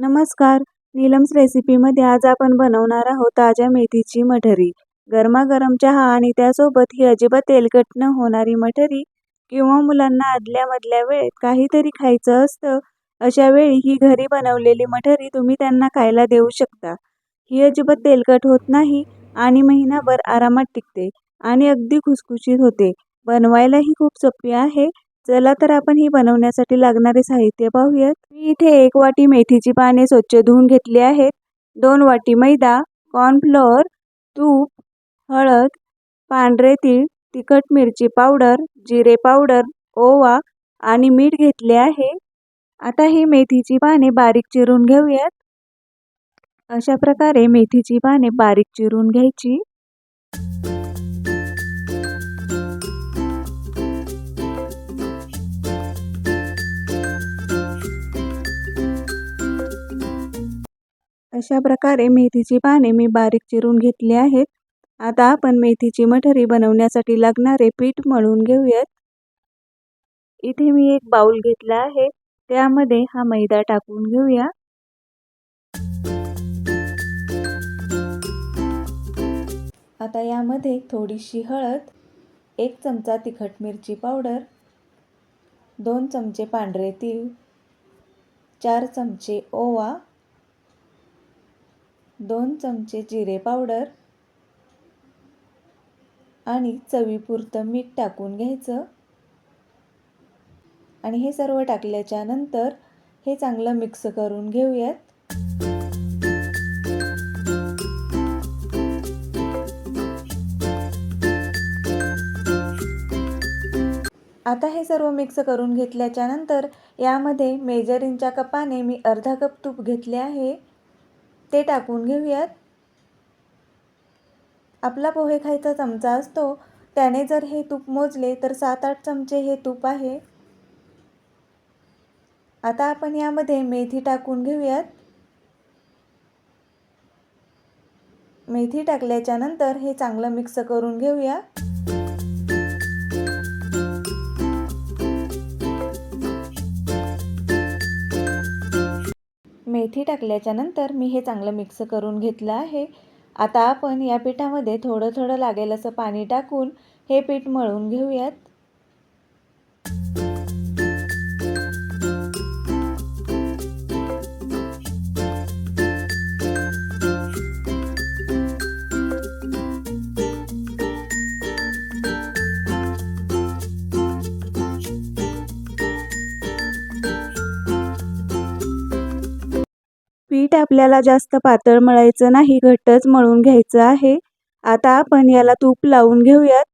नमस्कार. नीलम्स रेसिपीमध्ये आज आपण बनवणार आहोत ताज्या मेथीची मठरी. गरमागरम चहा आणि त्यासोबत ही अजिबात तेलकट न होणारी मठरी किंवा मुलांना आदल्यामधल्या वेळेत काहीतरी खायचं असतं अशा वेळी ही घरी बनवलेली मठरी तुम्ही त्यांना खायला देऊ शकता. ही अजिबात तेलकट होत नाही आणि महिनाभर आरामात टिकते आणि अगदी खुसखुशीत होते. बनवायलाही खूप सोपी आहे चला तर आपण ही बनवण्यासाठी लागणारे साहित्य पाहूयात. मी इथे एक वाटी मेथीची पाने स्वच्छ धुवून घेतली आहेत. दोन वाटी मैदा कॉर्नफ्लोअर तूप हळद पांढरे तीळ तिखट मिरची पावडर जिरे पावडर ओवा आणि मीठ घेतले आहे. आता ही मेथीची पाने बारीक चिरून घेऊयात. अशा प्रकारे मेथीची पाने बारीक चिरून घ्यायची. अशा प्रकारे मेथीची पाने मी बारीक चिरून घेतली आहेत. आता आपण मेथीची मठरी बनवण्यासाठी लागणारे पीठ मळून घेऊयात. इथे मी एक बाउल घेतला आहे. त्यामध्ये हा मैदा टाकून घेऊया. आता यामध्ये थोडीशी हळद एक चमचा तिखट मिरची पावडर दोन चमचे पांढरे तीळ चार चमचे ओवा दोन चमचे जिरे पावडर आणि चवीपुरतं मीठ टाकून घ्यायचं. आणि हे सर्व टाकल्याच्या नंतर हे चांगलं मिक्स करून घेऊयात. आता हे सर्व मिक्स करून घेतल्याच्या नंतर यामध्ये मेजरिनच्या कपाने मी अर्धा कप तूप घेतले आहे. ते टाकून घेऊयात. आपला पोहे खायचा चमचा असतो. त्याने जर हे तूप मोजले तर सात आठ चमचे हे तूप आहे. आता आपण यामध्ये मेथी टाकून घेऊयात. मेथी टाकल्याच्या नंतर हे चांगलं मिक्स करून घेऊया. मेथी टाकल्याच्यानंतर मी हे चांगलं मिक्स करून घेतलं आहे. आता आपण या पिठामध्ये थोडं थोडं लागेल असं पाणी टाकून हे पीठ मळून घेऊयात. पीठ आपल्याला जास्त पातळ मळायचं नाही घट्टच मळून घ्यायचं आहे. आता आपण याला तूप लावून घेऊयात.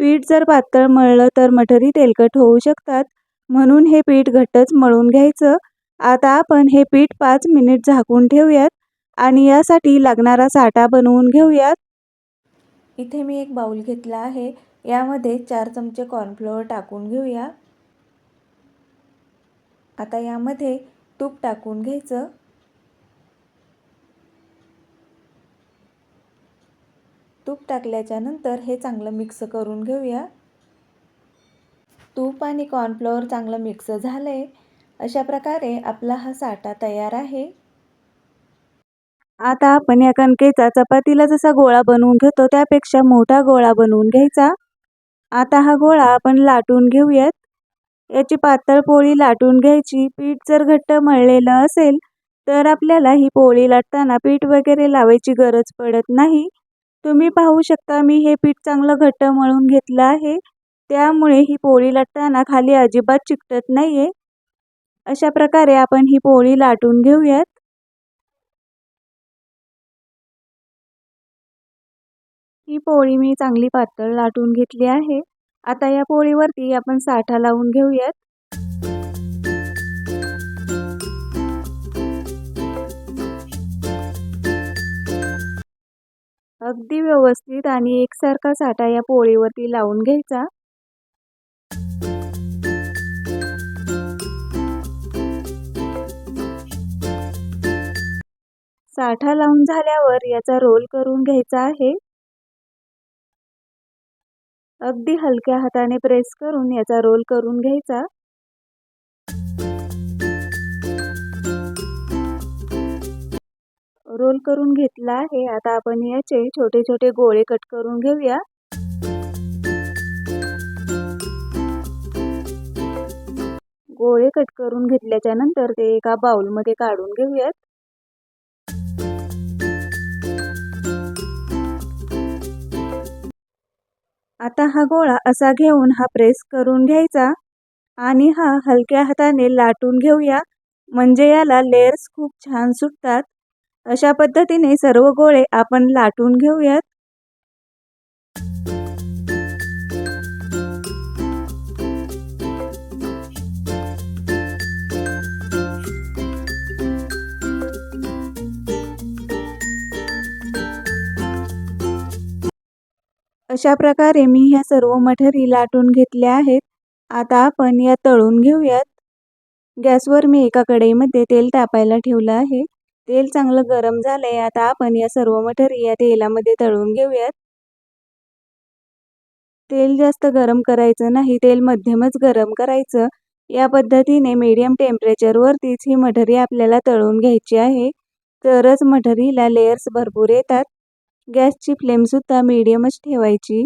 पीठ जर पातळ मळलं तर मठरी तेलकट होऊ शकतात. म्हणून हे पीठ घट्टच मळून घ्यायचं. आता आपण हे पीठ पाच मिनिट झाकून ठेवूयात आणि यासाठी लागणारा साठा बनवून घेऊयात. इथे मी एक बाऊल घेतला आहे. यामध्ये चार चमचे कॉर्नफ्लोअर टाकून घेऊया. आता यामध्ये तूप टाकून घ्यायचं. तूप टाकल्याच्या नंतर हे चांगलं मिक्स करून घेऊया. तूप आणि कॉर्नफ्लॉवर चांगलं मिक्स झालं आहे अशा प्रकारे आपला हा साठा तयार आहे. आता आपण या कणकेचा चपातीला जसा गोळा बनवून घेतो त्यापेक्षा मोठा गोळा बनवून घ्यायचा. आता हा गोळा आपण लाटून घेऊयात. याची पातळ पोळी लाटून घ्यायची. पीठ जर घट्ट मळलेलं असेल तर आपल्याला ही पोळी लाटताना पीठ वगैरे लावायची गरज पडत नाही. तुम्ही पाहू शकता मी हे पीठ चांगलं घट्ट मळून घेतलं आहे. त्यामुळे ही पोळी लाटताना खाली अजिबात चिकटत नाही आहे अशा प्रकारे आपण ही पोळी लाटून घेऊयात. ही पोळी मी चांगली पातळ लाटून घेतली आहे. आता या पोळीवरती आपण साठा लावून घेऊयात. अगदी व्यवस्थित आणि एकसारखा साठा या पोळीवरती लावून घ्यायचा. साठा लावून झाल्यावर याचा रोल करून घ्यायचा आहे. अगदी हलक्या हाताने प्रेस करून याचा रोल करून घ्यायचा. रोल करून घेतला आहे. आता आपण याचे छोटे छोटे गोळे कट करून घेऊया. गोळे कट करून घेतल्याच्या नंतर ते एका बाउलमध्ये काढून घेऊयात. आता हा गोळा असा घेऊन हा प्रेस करून घ्यायचा आणि हा हलक्या हाताने लाटून घेऊया. म्हणजे याला लेयर्स खूप छान सुटतात. अशा पद्धतीने सर्व गोळे आपण लाटून घेऊयात. अशा प्रकारे मी ह्या सर्व मठरी लाटून घेतल्या आहेत. आता आपण या तळून घेऊयात. गॅसवर मी एका कढईमध्ये तेल तापायला ठेवलं आहे. तेल चांगलं गरम झालंय आता आपण या सर्व मठरी या तेलामध्ये तळून घेऊयात. तेल जास्त गरम करायचं नाही तेल मध्यमच गरम करायचं. या पद्धतीने मीडियम टेम्परेचरवरतीच ही मठरी आपल्याला तळून घ्यायची आहे. तरच मठरीला लेयर्स भरपूर येतात. गॅसची फ्लेमसुद्धा मीडियमच ठेवायची.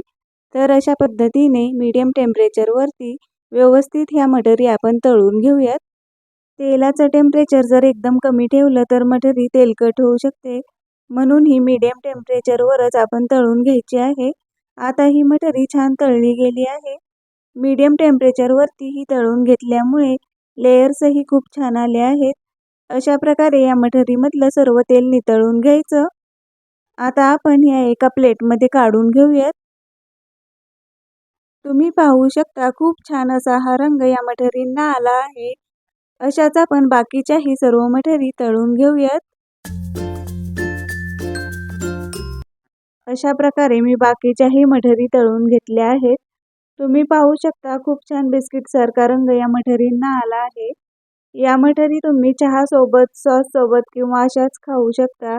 तर अशा पद्धतीने मीडियम टेम्परेचरवरती व्यवस्थित ह्या मठरी आपण तळून घेऊयात. तेलाचं टेम्परेचर जर एकदम कमी ठेवलं तर मठरी तेलकट होऊ शकते. म्हणून ही मीडियम टेम्परेचरवरच आपण तळून घ्यायची आहे. आता ही मठरी छान तळली गेली आहे. मीडियम टेम्परेचरवरती ही तळून घेतल्यामुळे लेयर्सही खूप छान आले आहेत. अशा प्रकारे या मठरीमधलं सर्व तेल नितळून घ्यायचं. आता आपण ह्या एका प्लेटमध्ये काढून घेऊयात. तुम्ही पाहू शकता खूप छान असा हा रंग या मठरींना आला आहे. अशाच आपण बाकीच्याही सर्व मठरी तळून घेऊयात. अशा प्रकारे मी बाकीच्याही मठरी तळून घेतल्या आहेत. तुम्ही पाहू शकता खूप छान बिस्किट सारखा रंग या मठरींना आला आहे. या मठरी तुम्ही चहा सोबत सॉस सोबत किंवा अशाच खाऊ शकता.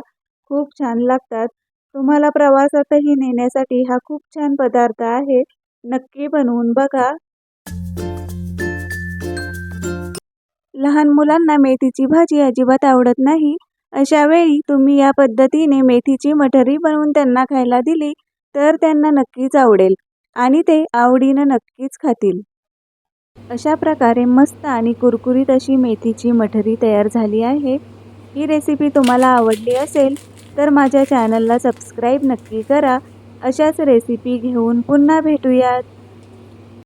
खूप छान लागतात. तुम्हाला प्रवासातही नेण्यासाठी हा खूप छान पदार्थ आहे. नक्की बनवून बघा. लहान मुलांना मेथीची भाजी अजिबात आवडत नाही. अशावेळी तुम्ही या पद्धतीने मेथीची मठरी बनवून त्यांना खायला दिली तर त्यांना नक्कीच आवडेल आणि ते आवडीनं नक्कीच खातील. अशा प्रकारे मस्त आणि कुरकुरीत अशी मेथीची मठरी तयार झाली आहे. ही रेसिपी तुम्हाला आवडली असेल तर माझ्या चॅनलला सबस्क्राईब नक्की करा. अशाच रेसिपी घेऊन पुन्हा भेटूयात.